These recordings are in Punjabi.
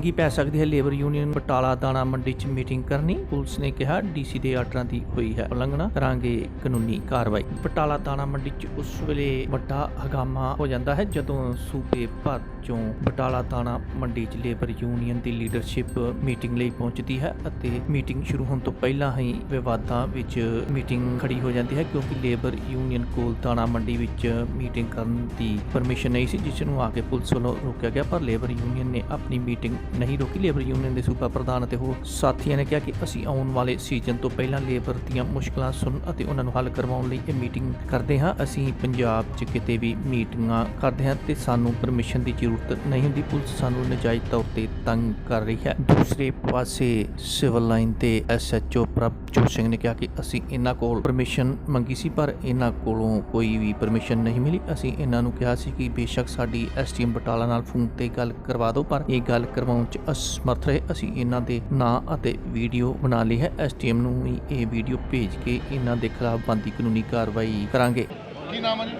ਮਹਿੰਗੀ ਪੈ ਸਕਦੀ ਹੈ। ਲੇਬਰ ਯੂਨੀਅਨ ਬਟਾਲਾ ਦਾਣਾ ਮੰਡੀ 'ਚ ਮੀਟਿੰਗ ਕਰਨੀ ਪੁਲਿਸ ਨੇ ਕਿਹਾ। ਡੀਸੀ ਦੇ ਆਰਡਰਾਂ ਦੀ ਹੋਈ ਹੈ ਉਲੰਘਣਾ। ਕਰਾਂਗੇ ਕਾਨੂੰਨੀ ਕਾਰਵਾਈ। ਬਟਾਲਾ ਦਾਣਾ ਮੰਡੀ 'ਚ ਉਸ ਵੇਲੇ ਵੱਡਾ ਹਗਾਮਾ ਹੋ ਜਾਂਦਾ ਹੈ, ਜਦੋਂ ਸੂਬੇ ਭਰ ਚੋਂ ਬਟਾਲਾ ਦਾਣਾ ਮੰਡੀ 'ਚ ਲੇਬਰ ਯੂਨੀਅਨ ਦੀ ਲੀਡਰਸ਼ਿਪ ਮੀਟਿੰਗ ਲਈ ਪਹੁੰਚਦੀ ਹੈ ਅਤੇ ਮੀਟਿੰਗ ਸ਼ੁਰੂ ਹੋਣ ਤੋਂ ਪਹਿਲਾਂ ਹੀ ਵਿਵਾਦਾਂ ਵਿੱਚ ਮੀਟਿੰਗ ਖੜੀ ਹੋ ਜਾਂਦੀ ਹੈ, ਕਿਉਂਕਿ ਲੇਬਰ ਯੂਨੀਅਨ ਕੋਲ ਦਾਣਾ ਮੰਡੀ ਵਿੱਚ ਮੀਟਿੰਗ ਕਰਨ ਦੀ ਪਰਮਿਸ਼ਨ ਨਹੀਂ ਸੀ, ਜਿਸ ਨੂੰ ਆ ਕੇ ਪੁਲਿਸ ਵੱਲੋਂ ਰੋਕਿਆ ਗਿਆ, ਪਰ ਲੇਬਰ ਯੂਨੀਅਨ ਨੇ ਆਪਣੀ ਮੀਟਿੰਗ ਨਹੀਂ ਰੋਕੀ ਲੇਬਰ ਯੂਨੀਅਨ ਦੇ ਸੂਬਾ ਪ੍ਰਧਾਨ ਅਤੇ ਹੋਰ ਸਾਥੀਆਂ ਨੇ ਕਿਹਾ ਕਿ ਅਸੀਂ ਆਉਣ ਵਾਲੇ ਸੀਜ਼ਨ ਤੋਂ ਪਹਿਲਾਂ ਲੇਬਰ ਦੀਆਂ ਮੁਸ਼ਕਲਾਂ ਸੁਣ ਅਤੇ ਉਹਨਾਂ ਨੂੰ ਹੱਲ ਕਰਵਾਉਣ ਲਈ ਇਹ ਮੀਟਿੰਗ ਕਰਦੇ ਹਾਂ। ਅਸੀਂ ਪੰਜਾਬ 'ਚ ਕਿਤੇ ਵੀ ਮੀਟਿੰਗਾਂ ਕਰਦੇ ਹਾਂ ਤੇ ਸਾਨੂੰ ਪਰਮਿਸ਼ਨ ਦੀ ਜ਼ਰੂਰਤ ਨਹੀਂ ਹੁੰਦੀ। ਪੁਲਿਸ ਸਾਨੂੰ ਨਜਾਇਜ਼ ਤੌਰ ਤੇ ਤੰਗ ਕਰ ਰਹੀ ਹੈ। ਦੂਸਰੇ ਪਾਸੇ ਸਿਵਲ ਲਾਈਨ ਤੇ ਐਸਐਚਓ ਪ੍ਰਭਜੋਤ ਸਿੰਘ ਨੇ ਕਿਹਾ ਕਿ ਅਸੀਂ ਇਹਨਾਂ ਕੋਲ ਪਰਮਿਸ਼ਨ ਮੰਗੀ ਸੀ, ਪਰ ਇਹਨਾਂ ਕੋਲੋਂ ਕੋਈ ਵੀ ਪਰਮਿਸ਼ਨ ਨਹੀਂ ਮਿਲੀ। ਅਸੀਂ ਇਹਨਾਂ ਨੂੰ ਕਿਹਾ ਸੀ ਕਿ ਬੇਸ਼ੱਕ ਸਾਡੀ ਐਸਟੀਐਮ ਬਟਾਲਾ ਨਾਲ ਫੋਨ ਤੇ ਗੱਲ ਕਰਵਾ ਦਿਓ, ਪਰ ਇਹ ਗੱਲ ਕਰਵਾਉਣ 'ਚ ਅਸਮਰਥ ਰਹੇ। ਅਸੀਂ ਇਹਨਾਂ ਦੇ ਨਾਂ ਅਤੇ ਵੀਡੀਓ ਬਣਾ ਲਈ ਹੈ। ਐਸਟੀਐਮ ਨੂੰ ਵੀ ਇਹ ਵੀਡੀਓ ਭੇਜ ਕੇ ਇਹਨਾਂ ਦੇ ਖਿਲਾਫ ਬਣਦੀ ਕਾਨੂੰਨੀ ਕਾਰਵਾਈ ਕਰਾਂਗੇ। ਕੀ ਨਾਮ ਹੈ ਜੀ?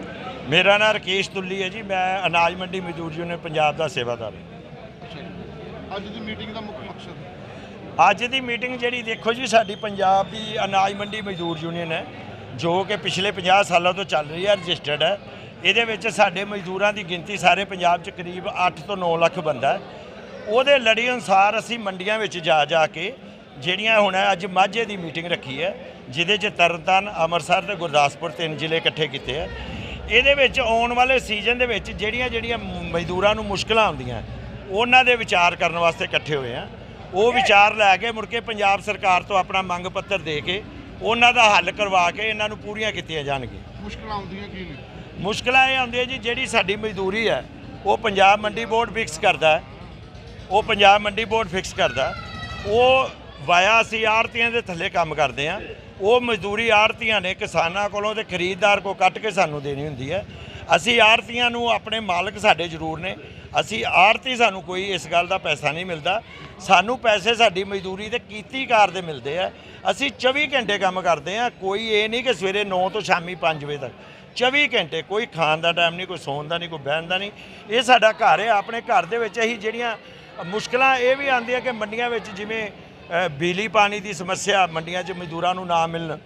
ਮੇਰਾ ਨਾਮ ਰਕੇਸ਼ ਤੁੱਲੀ ਹੈ ਜੀ। ਮੈਂ ਅਨਾਜ ਮੰਡੀ ਮਜ਼ਦੂਰ ਯੂਨੀਅਨ ਪੰਜਾਬ ਦਾ ਸੇਵਾਦਾਰ ਹਾਂ। ਅੱਜ ਦੀ ਮੀਟਿੰਗ ਦਾ ਮੁੱਖ ਮਕਸਦ? ਅੱਜ ਦੀ ਮੀਟਿੰਗ ਜਿਹੜੀ ਦੇਖੋ ਜੀ ਸਾਡੀ ਪੰਜਾਬ ਦੀ ਅਨਾਜ ਮੰਡੀ ਮਜ਼ਦੂਰ ਯੂਨੀਅਨ ਹੈ ਜੋ ਕਿ ਪਿਛਲੇ 50 ਸਾਲਾਂ ਤੋਂ ਚੱਲ ਰਹੀ ਹੈ ਰਜਿਸਟਰਡ ਹੈ। ਇਹਦੇ ਵਿੱਚ ਸਾਡੇ ਮਜ਼ਦੂਰਾਂ ਦੀ ਗਿਣਤੀ ਸਾਰੇ ਪੰਜਾਬ 'ਚ ਕਰੀਬ 8 ਤੋਂ 9 ਲੱਖ ਬੰਦਾ ਹੈ। ਉਹਦੇ ਲੜੀ ਅਨੁਸਾਰ ਅਸੀਂ ਮੰਡੀਆਂ ਵਿੱਚ ਜਾ ਜਾ ਕੇ ਜਿਹੜੀਆਂ ਹੁਣ ਅੱਜ ਮਾਝੇ ਦੀ ਮੀਟਿੰਗ ਰੱਖੀ ਹੈ ਜਿਹਦੇ 'ਚ ਤਰਨਤਾਰਨ ਅੰਮ੍ਰਿਤਸਰ ਤੇ ਗੁਰਦਾਸਪੁਰ ਤਿੰਨ ਜ਼ਿਲ੍ਹੇ ਇਕੱਠੇ ਕੀਤੇ ਹੈ ਇਹਦੇ ਵਿੱਚ ਆਉਣ ਵਾਲੇ ਸੀਜ਼ਨ ਦੇ ਵਿੱਚ ਜਿਹੜੀਆਂ ਜਿਹੜੀਆਂ ਮਜ਼ਦੂਰਾਂ ਨੂੰ ਮੁਸ਼ਕਲਾਂ ਆਉਂਦੀਆਂ ਉਹਨਾਂ ਦੇ ਵਿਚਾਰ ਕਰਨ ਵਾਸਤੇ ਇਕੱਠੇ ਹੋਏ ਆ। ਉਹ ਵਿਚਾਰ ਲੈ ਕੇ ਮੁੜ ਕੇ ਪੰਜਾਬ ਸਰਕਾਰ ਤੋਂ ਆਪਣਾ ਮੰਗ ਪੱਤਰ ਦੇ ਕੇ ਉਹਨਾਂ ਦਾ ਹੱਲ ਕਰਵਾ ਕੇ ਇਹਨਾਂ ਨੂੰ ਪੂਰੀਆਂ ਕੀਤੀਆਂ ਜਾਣਗੀਆਂ। ਮੁਸ਼ਕਲਾਂ ਆਉਂਦੀਆਂ ਕੀ ਨੇ? ਮੁਸ਼ਕਲਾਂ ਇਹ ਆਉਂਦੀਆਂ ਜੀ ਜਿਹੜੀ ਸਾਡੀ ਮਜ਼ਦੂਰੀ ਹੈ ਉਹ ਪੰਜਾਬ ਮੰਡੀ ਬੋਰਡ ਫਿਕਸ ਕਰਦਾ ਹੈ। ਉਹ ਪੰਜਾਬ ਮੰਡੀ ਬੋਰਡ ਫਿਕਸ ਕਰਦਾ। ਉਹ ਵਾਇਆ ਅਸੀਂ ਆੜਤੀਆਂ ਦੇ ਥੱਲੇ ਕੰਮ ਕਰਦੇ ਆ ਉਹ ਮਜ਼ਦੂਰੀ ਆੜਤੀਆਂ ਨੇ ਕਿਸਾਨਾਂ ਕੋਲੋਂ ਤੇ ਖਰੀਦਦਾਰ ਕੋ ਕੱਟ ਕੇ ਸਾਨੂੰ ਦੇਣੀ ਹੁੰਦੀ ਹੈ। ਅਸੀਂ ਆੜਤੀਆਂ ਨੂੰ ਆਪਣੇ ਮਾਲਕ ਸਾਡੇ ਜ਼ਰੂਰ ਨੇ। ਅਸੀਂ ਆੜਤੀ ਸਾਨੂੰ ਕੋਈ ਇਸ ਗੱਲ ਦਾ ਪੈਸਾ ਨਹੀਂ ਮਿਲਦਾ। ਸਾਨੂੰ ਪੈਸੇ ਸਾਡੀ ਮਜ਼ਦੂਰੀ ਤੇ ਕੀਤੀ ਕਾਰ ਦੇ ਮਿਲਦੇ ਆ। ਅਸੀਂ 24 ਘੰਟੇ ਕੰਮ ਕਰਦੇ ਆ ਕੋਈ ਇਹ ਨਹੀਂ ਕਿ ਸਵੇਰੇ 9 ਤੋਂ ਸ਼ਾਮੀ 5 ਵਜੇ ਤੱਕ। 24 ਘੰਟੇ ਕੋਈ ਖਾਣ ਦਾ ਟਾਈਮ ਨਹੀਂ, ਕੋਈ ਸੌਣ ਦਾ ਨਹੀਂ, ਕੋਈ ਬਹਿਣ ਦਾ ਨਹੀਂ। ਇਹ ਸਾਡਾ ਘਰ ਹੈ। ਆਪਣੇ ਘਰ ਦੇ ਵਿੱਚ ਅਸੀਂ ਜਿਹੜੀਆਂ ਮੁਸ਼ਕਲਾਂ ਇਹ ਵੀ ਆਉਂਦੀਆਂ ਕਿ ਮੰਡੀਆਂ ਵਿੱਚ ਜਿਵੇਂ ਬਿਜਲੀ ਪਾਣੀ ਦੀ ਸਮੱਸਿਆ ਮੰਡੀਆਂ 'ਚ ਮਜ਼ਦੂਰਾਂ ਨੂੰ ਨਾ ਮਿਲਣ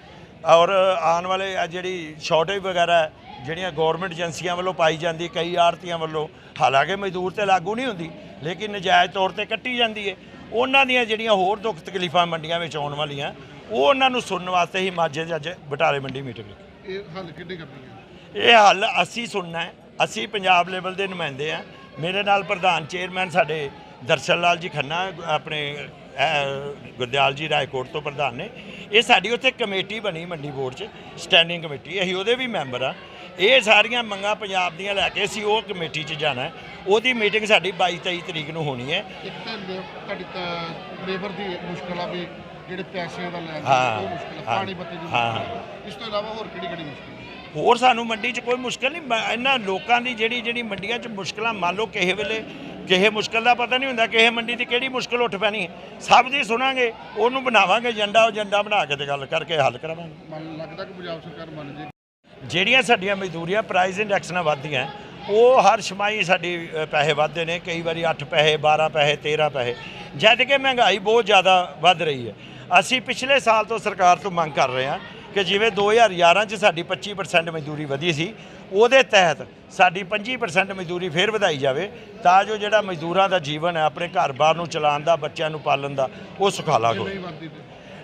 ਔਰ ਆਉਣ ਵਾਲੇ ਜਿਹੜੀ ਸ਼ਾਰਟੇਜ ਵਗੈਰਾ ਜਿਹੜੀਆਂ ਗਵਰਨਮੈਂਟ ਏਜੰਸੀਆਂ ਵੱਲੋਂ ਪਾਈ ਜਾਂਦੀ ਕਈ ਆੜਤੀਆਂ ਵੱਲੋਂ ਹਾਲਾਂਕਿ ਮਜ਼ਦੂਰ ਤੇ ਲਾਗੂ ਨਹੀਂ ਹੁੰਦੀ ਲੇਕਿਨ ਨਜਾਇਜ਼ ਤੌਰ ਤੇ ਕੱਟੀ ਜਾਂਦੀ ਹੈ ਉਹਨਾਂ ਦੀਆਂ ਜਿਹੜੀਆਂ ਹੋਰ ਦੁੱਖ ਤਕਲੀਫਾਂ ਮੰਡੀਆਂ ਵਿੱਚ ਆਉਣ ਵਾਲੀਆਂ ਉਹ ਉਹਨਾਂ ਨੂੰ ਸੁਣਨ ਵਾਸਤੇ ਹੀ ਮਾਝੇ 'ਚ ਅੱਜ ਬਟਾਲੇ ਮੰਡੀ ਮੀਟਿੰਗ ਇਹ ਹੱਲ ਕਿੱਡੇ ਕਰਨੀ ਹੈ? ਇਹ ਹੱਲ ਅਸੀਂ ਸੁਣਨਾ ਹੈ ਅਸੀਂ ਪੰਜਾਬ ਲੈਵਲ ਦੇ ਨੁਮਾਇੰਦੇ ਆ ਮੇਰੇ ਨਾਲ ਪ੍ਰਧਾਨ ਚੇਅਰਮੈਨ ਸਾਡੇ ਦਰਸ਼ਨ ਲਾਲ ਜੀ ਖੰਨਾ ਆਪਣੇ ਗੁਰਦਿਆਲ ਜੀ ਰਾਏਕੋਟ ਤੋਂ ਪ੍ਰਧਾਨ ਨੇ। ਇਹ ਸਾਡੀ ਉੱਥੇ ਕਮੇਟੀ ਬਣੀ ਮੰਡੀ ਬੋਰਡ 'ਚ ਸਟੈਂਡਿੰਗ ਕਮੇਟੀ। ਅਸੀਂ ਉਹਦੇ ਵੀ ਮੈਂਬਰ ਆ। ਇਹ ਸਾਰੀਆਂ ਮੰਗਾਂ ਪੰਜਾਬ ਦੀਆਂ ਲੈ ਕੇ ਅਸੀਂ ਉਹ ਕਮੇਟੀ 'ਚ ਜਾਣਾ ਉਹਦੀ ਮੀਟਿੰਗ ਸਾਡੀ 22 23 ਤਰੀਕ ਨੂੰ ਹੋਣੀ ਹੈ। ਇੱਕ ਤਾਂ ਤੁਹਾਡੀ ਲੇਬਰ ਦੀ ਮੁਸ਼ਕਲ ਆ ਵੀ ਜਿਹੜੇ ਪੈਸਿਆਂ ਦਾ ਲੈਣ ਹਾਂ, ਉਹ ਮੁਸ਼ਕਲ ਪਾਣੀ ਬੱਤੀ ਦੀ ਹਾਂ। ਇਸ ਤੋਂ ਇਲਾਵਾ ਹੋਰ ਕਿਹੜੀ ਕਿਹੜੀ ਮੁਸ਼ਕਲ? ਹੋਰ ਸਾਨੂੰ ਮੰਡੀ 'ਚ ਕੋਈ ਮੁਸ਼ਕਲ ਨਹੀਂ। ਇਹਨਾਂ ਲੋਕਾਂ ਦੀ ਜਿਹੜੀ ਜਿਹੜੀ ਮੰਡੀਆਂ 'ਚ ਮੁਸ਼ਕਲਾਂ ਮੰਨ ਲਓ ਕਿਸੇ ਵੇਲੇ ਕਿਸੇ ਮੁਸ਼ਕਲ ਦਾ ਪਤਾ ਨਹੀਂ ਹੁੰਦਾ ਕਿਸੇ ਮੰਡੀ ਦੀ ਕਿਹੜੀ ਮੁਸ਼ਕਲ ਉੱਠ ਪੈਣੀ ਹੈ। ਸਭ ਦੀ ਸੁਣਾਂਗੇ ਉਹਨੂੰ ਬਣਾਵਾਂਗੇ ਏਜੰਡਾ ਏਜੰਡਾ ਬਣਾ ਕੇ ਤੇ ਗੱਲ ਕਰਕੇ ਹੱਲ ਕਰਾਵਾਂਗੇ। ਮਨ ਲੱਗਦਾ ਕਿ ਪੰਜਾਬ ਸਰਕਾਰ ਮੰਨ ਜੇ। ਜਿਹੜੀਆਂ ਸਾਡੀਆਂ ਮਜ਼ਦੂਰੀਆਂ ਪ੍ਰਾਈਸ ਇੰਡੈਕਸ ਨਾਲ ਵੱਧਦੀਆਂ ਉਹ ਹਰ ਛਮਾਈ ਸਾਡੀ ਅ, ਪੈਸੇ ਵੱਧਦੇ ਨੇ ਕਈ ਵਾਰੀ 8 ਪੈਸੇ 12 ਪੈਸੇ 13 ਪੈਸੇ। ਜਦ ਕਿ ਮਹਿੰਗਾਈ ਬਹੁਤ ਜ਼ਿਆਦਾ ਵੱਧ ਰਹੀ ਹੈ। ਅਸੀਂ ਪਿਛਲੇ ਸਾਲ ਤੋਂ ਸਰਕਾਰ ਤੋਂ ਮੰਗ ਕਰ ਰਹੇ ਹਾਂ ਕਿ ਜਿਵੇਂ 2011 ਚ ਸਾਡੀ 25% ਮਜ਼ਦੂਰੀ ਵਧੀ ਸੀ ਉਹਦੇ ਤਹਿਤ ਸਾਡੀ 25% ਮਜ਼ਦੂਰੀ ਫੇਰ ਵਧਾਈ ਜਾਵੇ ਤਾਂ ਜੋ ਜਿਹੜਾ ਮਜ਼ਦੂਰਾਂ ਦਾ ਜੀਵਨ ਹੈ ਆਪਣੇ ਘਰ-ਬਾਰ ਨੂੰ ਚਲਾਉਣ ਦਾ ਬੱਚਿਆਂ ਨੂੰ ਪਾਲਣ ਦਾ ਉਹ ਸੁਖਾਲਾ ਹੋਵੇ।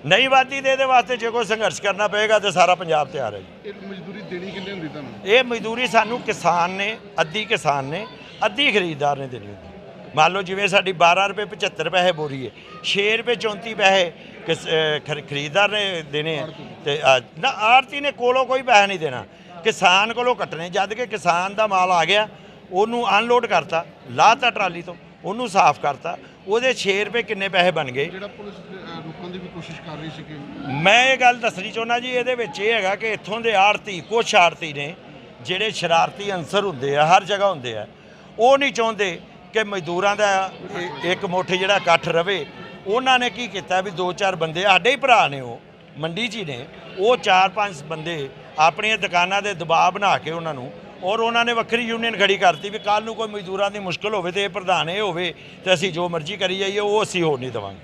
ਨਹੀਂ ਵਾਦੀ ਦੇ ਇਹਦੇ ਵਾਸਤੇ ਜੇ ਕੋਈ ਸੰਘਰਸ਼ ਕਰਨਾ ਪਏਗਾ ਤੇ ਸਾਰਾ ਪੰਜਾਬ ਤਿਆਰ ਹੈ ਜੀ। ਇਹ ਮਜ਼ਦੂਰੀ ਦੇਣੀ ਕਿੰਨੇ ਹੁੰਦੀ ਤੁਹਾਨੂੰ? ਇਹ ਮਜ਼ਦੂਰੀ ਸਾਨੂੰ ਕਿਸਾਨ ਨੇ ਅੱਧੀ ਕਿਸਾਨ ਨੇ ਅੱਧੀ ਖਰੀਦਦਾਰ ਨੇ ਦੇਣੀ ਹੁੰਦੀ। ਮੰਨ ਲਓ ਜਿਵੇਂ ਸਾਡੀ 12 ਰੁਪਏ 75 ਪੈਸੇ ਬੋਰੀ ਹੈ 6 ਰੁਪਏ 34 ਪੈਸੇ ਕਿਸ- ਖਰੀਦਦਾਰ ਨੇ ਦੇਣੇ ਆ। ਤੇ ਨਾ ਆੜਤੀ ਨੇ ਕੋਲੋਂ ਕੋਈ ਪੈਸਾ ਨਹੀਂ ਦੇਣਾ। ਕਿਸਾਨ ਕੋਲੋਂ ਕੱਟਣੇ ਜਦ ਕਿ ਕਿਸਾਨ ਦਾ ਮਾਲ ਆ ਗਿਆ ਉਹਨੂੰ ਅਨਲੋਡ ਕਰਤਾ ਲਾਤਾ ਟਰਾਲੀ ਤੋਂ ਉਹਨੂੰ ਸਾਫ਼ ਕਰਤਾ। ਉਹਦੇ 6 ਰੁਪਏ ਕਿੰਨੇ ਪੈਸੇ ਬਣ ਗਏ। ਜਿਹੜਾ ਪੁਲਿਸ ਰੋਕਣ ਦੀ ਵੀ ਕੋਸ਼ਿਸ਼ ਕਰ ਰਹੀ ਸੀ ਕਿ ਮੈਂ ਇਹ ਗੱਲ ਦੱਸਣੀ ਚਾਹੁੰਦਾ ਜੀ ਇਹਦੇ ਵਿੱਚ ਇਹ ਹੈਗਾ ਕਿ ਇੱਥੋਂ ਦੇ ਆੜਤੀ ਕੁਛ ਆੜਤੀ ਨੇ ਜਿਹੜੇ ਸ਼ਰਾਰਤੀ ਅੰਸਰ ਹੁੰਦੇ ਆ ਹਰ ਜਗ੍ਹਾ ਹੁੰਦੇ ਆ ਉਹ ਨਹੀਂ ਚਾਹੁੰਦੇ ਕਿ ਮਜ਼ਦੂਰਾਂ ਦਾ ਇੱਕ ਮੁੱਠ ਜਿਹੜਾ ਇਕੱਠ ਰਵੇ ਉਹਨਾਂ ਨੇ ਕੀ ਕੀਤਾ ਵੀ ਦੋ ਚਾਰ ਬੰਦੇ ਸਾਡੇ ਹੀ ਭਰਾ ਨੇ ਉਹ ਮੰਡੀ 'ਚ ਹੀ ਨੇ ਉਹ ਚਾਰ ਪੰਜ ਬੰਦੇ ਆਪਣੀਆਂ ਦੁਕਾਨਾਂ ਦੇ ਦਬਾਅ ਬਣਾ ਕੇ ਉਹਨਾਂ ਨੂੰ ਔਰ ਉਹਨਾਂ ਨੇ ਵੱਖਰੀ ਯੂਨੀਅਨ ਖੜੀ ਕਰਤੀ ਵੀ ਕੱਲ ਨੂੰ ਕੋਈ ਮਜ਼ਦੂਰਾਂ ਦੀ ਮੁਸ਼ਕਲ ਹੋਵੇ ਤੇ ਇਹ ਪ੍ਰਧਾਨ ਇਹ ਹੋਵੇ ਤੇ ਅਸੀਂ ਜੋ ਮਰਜ਼ੀ ਕਰੀ ਜਾਈਏ ਉਹ ਅਸੀਂ ਹੋਣ ਨਹੀਂ ਦੇਵਾਂਗੇ।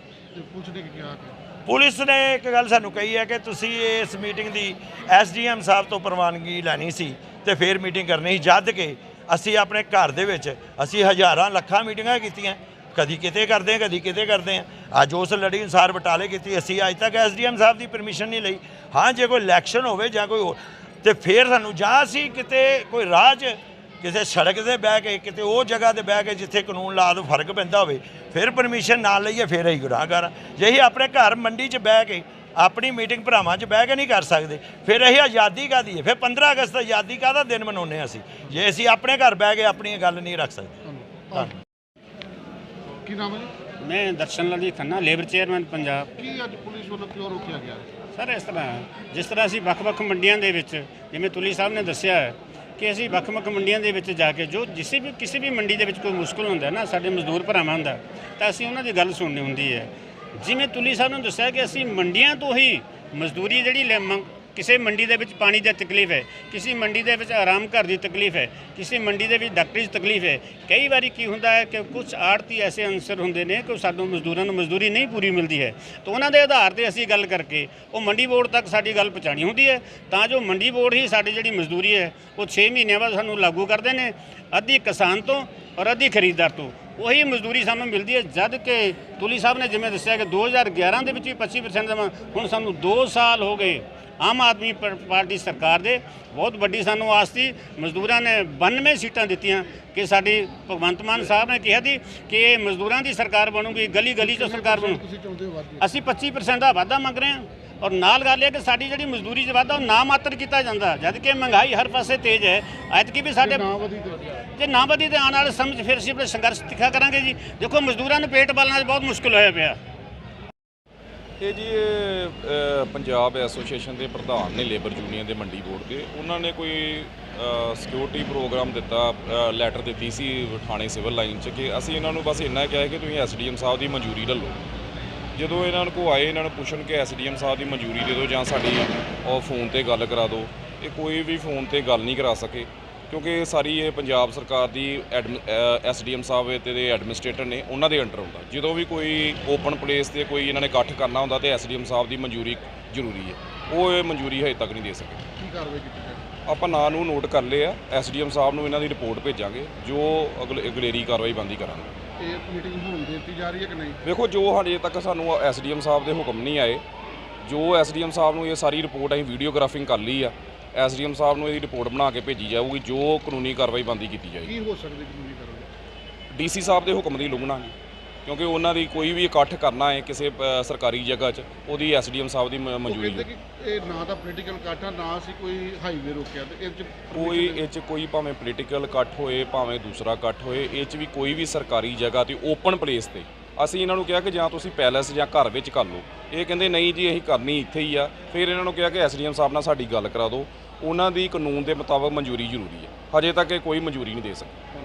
ਪੁਲਿਸ ਨੇ ਇੱਕ ਗੱਲ ਸਾਨੂੰ ਕਹੀ ਹੈ ਕਿ ਤੁਸੀਂ ਇਸ ਮੀਟਿੰਗ ਦੀ ਐਸਡੀਐਮ ਸਾਹਿਬ ਤੋਂ ਪ੍ਰਵਾਨਗੀ ਲੈਣੀ ਸੀ ਤੇ ਫਿਰ ਮੀਟਿੰਗ ਕਰਨੀ ਸੀ ਜਦ ਕਿ ਅਸੀਂ ਆਪਣੇ ਘਰ ਦੇ ਵਿੱਚ ਅਸੀਂ ਹਜ਼ਾਰਾਂ ਲੱਖਾਂ ਮੀਟਿੰਗਾਂ ਕੀਤੀਆਂ ਕਦੀ ਕਿਤੇ ਕਰਦੇ ਹਾਂ ਕਦੀ ਕਿਤੇ ਕਰਦੇ ਹਾਂ ਅੱਜ ਉਸ ਲੜੀ ਅਨੁਸਾਰ ਬਟਾਲੇ ਕੀਤੀ। ਅਸੀਂ ਅੱਜ ਤੱਕ ਐਸਡੀਐਮ ਸਾਹਿਬ ਦੀ ਪਰਮਿਸ਼ਨ ਨਹੀਂ ਲਈ। ਹਾਂ ਜੇ ਕੋਈ ਇਲੈਕਸ਼ਨ ਹੋਵੇ ਜਾਂ ਕੋਈ ਹੋਰ ਤੇ ਫਿਰ ਸਾਨੂੰ ਜਾਂ ਅਸੀਂ ਕਿਤੇ ਕੋਈ ਰਾਹ 'ਚ ਕਿਸੇ ਸੜਕ ਤੇ ਬਹਿ ਕੇ ਕਿਤੇ ਉਹ ਜਗ੍ਹਾ ਤੇ ਬਹਿ ਕੇ ਜਿੱਥੇ ਕਾਨੂੰਨ ਲਾ ਤੋਂ ਫ਼ਰਕ ਪੈਂਦਾ ਹੋਵੇ ਫਿਰ ਪਰਮਿਸ਼ਨ ਨਾ ਲਈਏ ਫਿਰ ਗੁਨਾਹਗਾਰ ਹਾਂ। ਜੇ ਅਸੀਂ ਆਪਣੇ ਘਰ ਮੰਡੀ 'ਚ ਬਹਿ ਕੇ ਆਪਣੀ ਮੀਟਿੰਗ ਭਰਾਵਾਂ 'ਚ ਬਹਿ ਕੇ ਨਹੀਂ ਕਰ ਸਕਦੇ ਫਿਰ ਅਸੀਂ ਆਜ਼ਾਦੀ ਕਾਹਦੀ ਹੈ? ਫਿਰ 15 ਅਗਸਤ ਆਜ਼ਾਦੀ ਕਾਹਦਾ ਦਿਨ ਮਨਾਉਂਦੇ ਅਸੀਂ? ਜੇ ਅਸੀਂ ਆਪਣੇ ਘਰ ਬਹਿ ਕੇ ਆਪਣੀ ਗੱਲ ਨਹੀਂ ਰੱਖ ਸਕਦੇ। ਧੰਨਵਾਦ। ਕੀ ਨਾਮ ਹੈ ਜੀ? ਮੈਂ ਦਰਸ਼ਨ ਲਾਲ ਜੀ ਖੰਨਾ ਲੇਬਰ ਚੇਅਰਮੈਨ ਪੰਜਾਬ। ਕੀ ਅੱਜ ਪੁਲਿਸ ਵੱਲੋਂ ਕਿਉਂ ਰੋਕਿਆ ਗਿਆ? ਸਰ ਇਸ ਤਰ੍ਹਾਂ ਹੈ, ਜਿਸ ਤਰ੍ਹਾਂ ਅਸੀਂ ਵੱਖ-ਵੱਖ ਮੰਡੀਆਂ ਦੇ ਵਿੱਚ ਜਿਵੇਂ ਤੁਲੀ ਸਾਹਿਬ ਨੇ ਦੱਸਿਆ ਹੈ ਕਿ ਅਸੀਂ ਵੱਖ-ਵੱਖ ਮੰਡੀਆਂ ਦੇ ਵਿੱਚ ਜਾ ਕੇ ਜੋ ਜਿਸੇ ਵੀ ਕਿਸੇ ਵੀ ਮੰਡੀ ਦੇ ਵਿੱਚ ਕੋਈ ਮੁਸ਼ਕਲ ਹੁੰਦਾ ਹੈ ਨਾ ਸਾਡੇ ਮਜ਼ਦੂਰ ਭਰਾਵਾਂ ਦਾ ਤਾਂ ਅਸੀਂ ਉਹਨਾਂ ਦੀ ਗੱਲ ਸੁਣਨੀ ਹੁੰਦੀ ਹੈ। ਜਿਵੇਂ ਤੁਲੀ ਸਾਹਿਬ ਨੇ ਦੱਸਿਆ ਕਿ ਅਸੀਂ ਮੰਡੀਆਂ ਤੋਂ ਹੀ ਮਜ਼ਦੂਰੀ ਜਿਹੜੀ ਲੈ ਮੰਗ ਕਿਸੇ ਮੰਡੀ ਦੇ ਵਿੱਚ ਪਾਣੀ ਦੀ ਤਕਲੀਫ ਹੈ, ਕਿਸੇ ਮੰਡੀ ਦੇ ਵਿੱਚ ਆਰਾਮ ਘਰ ਦੀ ਤਕਲੀਫ ਹੈ, ਕਿਸੇ ਮੰਡੀ ਦੇ ਵਿੱਚ ਡਾਕਟਰੀ ਦੀ ਤਕਲੀਫ ਹੈ, ਕਈ ਵਾਰੀ ਕੀ ਹੁੰਦਾ ਹੈ ਕਿ ਕੁਝ ਆੜਤੀ ਐਸੇ ਅਨਸਰ ਹੁੰਦੇ ਨੇ ਕਿ ਸਾਨੂੰ ਮਜ਼ਦੂਰਾਂ ਨੂੰ ਮਜ਼ਦੂਰੀ ਨਹੀਂ ਪੂਰੀ ਮਿਲਦੀ ਹੈ। ਤਾਂ ਉਹਨਾਂ ਦੇ ਆਧਾਰ ਤੇ ਅਸੀਂ ਗੱਲ ਕਰਕੇ ਉਹ ਮੰਡੀ ਬੋਰਡ ਤੱਕ ਸਾਡੀ ਗੱਲ ਪਹੁੰਚਾਣੀ ਹੁੰਦੀ ਹੈ। ਤਾਂ ਜੋ ਮੰਡੀ ਬੋਰਡ ਹੀ ਸਾਡੀ ਜਿਹੜੀ ਮਜ਼ਦੂਰੀ ਹੈ, ਉਹ 6 ਮਹੀਨਿਆਂ ਬਾਅਦ ਸਾਨੂੰ ਲਾਗੂ ਕਰਦੇ ਨੇ, ਅੱਧੀ ਕਿਸਾਨ ਤੋਂ ਔਰ ਅੱਧੀ ਖਰੀਦਦਾਰ ਤੋਂ। ਉਹੀ ਮਜ਼ਦੂਰੀ ਸਾਨੂੰ ਮਿਲਦੀ ਹੈ ਜਦ ਕਿ ਤੁਲੀ ਸਾਹਿਬ ਨੇ ਜਿਵੇਂ ਦੱਸਿਆ ਕਿ 2011 ਦੇ ਵਿੱਚ ਵੀ 25% ਦੇਵਾਂ ਹੁਣ ਸਾਨੂੰ 2 ਸਾਲ ਹੋ ਗਏ ਆਮ ਆਦਮੀ ਪਾਰਟੀ ਸਰਕਾਰ ਦੇ ਬਹੁਤ ਵੱਡੀ ਸਾਨੂੰ ਆਸ ਸੀ। ਮਜ਼ਦੂਰਾਂ ਨੇ 92 ਸੀਟਾਂ ਦਿੱਤੀਆਂ ਕਿ ਸਾਡੀ ਭਗਵੰਤ ਮਾਨ ਸਾਹਿਬ ਨੇ ਕਿਹਾ ਸੀ ਕਿ ਇਹ ਮਜ਼ਦੂਰਾਂ ਦੀ ਸਰਕਾਰ ਬਣੂਗੀ ਗਲੀ ਗਲੀ 'ਚੋਂ ਸਰਕਾਰ ਬਣੂ। ਅਸੀਂ 25% ਦਾ ਵਾਧਾ ਮੰਗ ਰਹੇ ਹਾਂ। ਔਰ ਨਾਲ ਗੱਲ ਇਹ ਕਿ ਸਾਡੀ ਜਿਹੜੀ ਮਜ਼ਦੂਰੀ 'ਚ ਵਾਧਾ ਉਹ ਨਾ ਮਾਤਰ ਕੀਤਾ ਜਾਂਦਾ। ਜਦ ਕਿ ਮਹਿੰਗਾਈ ਹਰ ਪਾਸੇ ਤੇਜ਼ ਹੈ। ਐਤਕੀ ਵੀ ਸਾਡੇ ਨਾ ਵਧੀ ਤੇ ਜੇ ਨਾ ਵਧੀ ਤੇ ਆਉਣ ਵਾਲੇ ਸਮੇਂ 'ਚ ਫਿਰ ਅਸੀਂ ਆਪਣੇ ਸੰਘਰਸ਼ ਤਿੱਖਾ ਕਰਾਂਗੇ ਜੀ। ਦੇਖੋ ਮਜ਼ਦੂਰਾਂ ਨੂੰ ਪੇਟ ਪਾਲਣਾ ਬਹੁਤ ਮੁਸ਼ਕਲ ਹੋਇਆ ਪਿਆ। ਇਹ ਜੀ ਪੰਜਾਬ ਐਸੋਸੀਏਸ਼ਨ ਦੇ ਪ੍ਰਧਾਨ ਨੇ ਲੇਬਰ ਯੂਨੀਅਨ ਦੇ ਮੰਡੀ ਬੋਰਡ ਦੇ। ਉਹਨਾਂ ਨੇ ਕੋਈ ਸਿਕਿਉਰਿਟੀ ਪ੍ਰੋਗਰਾਮ ਦਿੱਤਾ ਲੈਟਰ ਦਿੱਤੀ ਸੀ ਥਾਣੇ ਸਿਵਲ ਲਾਈਨ 'ਚ ਕਿ ਅਸੀਂ ਇਹਨਾਂ ਨੂੰ ਬਸ ਇੰਨਾ ਕਿਹਾ ਕਿ ਤੁਸੀਂ ਐਸਡੀਐਮ ਸਾਹਿਬ ਦੀ ਮਨਜ਼ੂਰੀ ਲੈ ਲਓ ਜਦੋਂ ਇਹਨਾਂ ਨੂੰ ਕੋ ਆਏ ਇਹਨਾਂ ਨੂੰ ਪੁੱਛਣ ਕਿ ਐਸਡੀਐਮ ਸਾਹਿਬ ਦੀ ਮਨਜ਼ੂਰੀ ਦੇ ਦਿਓ ਜਾਂ ਸਾਡੀ ਉਹ ਫੋਨ ਤੇ ਗੱਲ ਕਰਾ ਦਿਓ ਇਹ ਕੋਈ ਵੀ ਫੋਨ ਤੇ ਗੱਲ ਨਹੀਂ ਕਰਾ ਸਕੇ। ਕਿਉਂਕਿ ਸਾਰੀ ਇਹ ਪੰਜਾਬ ਸਰਕਾਰ ਦੀ ਐਸਡੀਐਮ ਸਾਹਿਬ ਤੇ ਦੇ ਐਡਮਿਨਿਸਟ੍ਰੇਟਰ ਨੇ ਉਹਨਾਂ ਦੇ ਅੰਡਰ ਹੁੰਦਾ। ਜਦੋਂ ਵੀ ਕੋਈ ਓਪਨ ਪਲੇਸ ਤੇ ਕੋਈ ਇਹਨਾਂ ਨੇ ਇਕੱਠ ਕਰਨਾ ਹੁੰਦਾ ਤੇ ਐਸਡੀਐਮ ਸਾਹਿਬ ਦੀ ਮਨਜ਼ੂਰੀ ਜ਼ਰੂਰੀ ਹੈ। ਉਹ ਇਹ ਮਨਜ਼ੂਰੀ ਹਜੇ ਤੱਕ ਨਹੀਂ ਦੇ ਸਕੇ। ਕੀ ਕਾਰਵਾਈ ਕੀਤੀ ਆਪਾਂ ਨਾਂ ਨੂੰ ਨੋਟ ਕਰ ਲਏ ਆ ਐਸਡੀਐਮ ਸਾਹਿਬ ਨੂੰ ਇਹਨਾਂ ਦੀ ਰਿਪੋਰਟ ਭੇਜਾਂਗੇ ਜੋ ਅਗਲੇ ਅਗਲੇਰੀ ਕਾਰਵਾਈ ਬੰਦੀ ਕਰਾਂਗੇ। ਇਹ ਮੀਟਿੰਗ ਹੋਣ ਦੇ ਦਿੱਤੀ ਜਾ ਰਹੀ ਹੈ ਕਿ ਨਹੀਂ? ਵੇਖੋ ਜੋ ਹਜੇ ਤੱਕ ਸਾਨੂੰ ਐਸਡੀਐਮ ਸਾਹਿਬ ਦੇ ਹੁਕਮ ਨਹੀਂ ਆਏ ਜੋ ਐਸਡੀਐਮ ਸਾਹਿਬ ਨੂੰ ਇਹ ਸਾਰੀ ਰਿਪੋਰਟ ਅਸੀਂ ਵੀਡੀਓਗ੍ਰਾਫਿੰਗ ਕਰ ਲਈ ਆ ਐਸਡੀਐਮ ਸਾਹਿਬ ਨੂੰ ਇਹਦੀ ਰਿਪੋਰਟ ਬਣਾ ਕੇ ਭੇਜੀ ਜਾਊਗੀ ਜੋ ਕਾਨੂੰਨੀ ਕਾਰਵਾਈ ਬੰਦੀ ਕੀਤੀ ਜਾਏਗੀ। ਕੀ ਹੋ ਸਕਦੀ ਕਾਨੂੰਨੀ ਕਾਰਵਾਈ? ਡੀਸੀ ਸਾਹਿਬ ਦੇ ਹੁਕਮ ਦੀ ਉਲੰਘਣਾ ਜੀ ਕਿਉਂਕਿ ਉਹਨਾਂ ਦੀ ਕੋਈ ਵੀ ਇਕੱਠ ਕਰਨਾ ਹੈ ਕਿਸੇ ਅ, ਸਰਕਾਰੀ ਜਗ੍ਹਾ 'ਚ ਉਹਦੀ ਐਸਡੀਐਮ ਸਾਹਿਬ ਦੀ ਮ- ਉਹ ਮਨਜ਼ੂਰੀ ਕਹਿੰਦੇ ਕਿ ਇਹ ਨਾ ਤਾਂ ਪੋਲੀਟੀਕਲ ਕਾਟਾ ਨਾ ਸੀ ਕੋਈ ਹਾਈਵੇ ਰੋਕਿਆ ਤੇ ਇਹ ਚ ਕੋਈ ਇਹ 'ਚ ਕੋਈ ਭਾਵੇਂ ਪੋਲੀਟੀਕਲ ਇਕੱਠ ਹੋਏ ਭਾਵੇਂ ਦੂਸਰਾ ਇਕੱਠ ਹੋਏ ਇਹ 'ਚ ਵੀ ਕੋਈ ਵੀ ਸਰਕਾਰੀ ਜਗ੍ਹਾ ਤੇ ਓਪਨ ਪਲੇਸ ਤੇ। ਅਸੀਂ ਇਹਨਾਂ ਨੂੰ ਕਿਹਾ ਕਿ ਜਾਂ ਤੁਸੀਂ ਪੈਲੇਸ ਜਾਂ ਘਰ ਵਿੱਚ ਕਰ ਲਓ। ਇਹ ਕਹਿੰਦੇ ਨਹੀਂ ਜੀ ਅਸੀਂ ਕਰਨੀ ਇੱਥੇ ਹੀ ਆ। ਫਿਰ ਇਹਨਾਂ ਨੂੰ ਕਿਹਾ ਕਿ ਐਸਡੀਐਮ ਸਾਹਿਬ ਨਾਲ ਸਾਡੀ ਗੱਲ ਕਰਾ ਦਿਓ। ਉਹਨਾਂ ਦੀ ਕਾਨੂੰਨ ਦੇ ਮੁਤਾਬਕ ਮਨਜ਼ੂਰੀ ਜ਼ਰੂਰੀ ਹੈ। ਹਜੇ ਤੱਕ ਇਹ ਕੋਈ ਮਨਜ਼ੂਰੀ ਨਹੀਂ ਦੇ ਸਕੇ।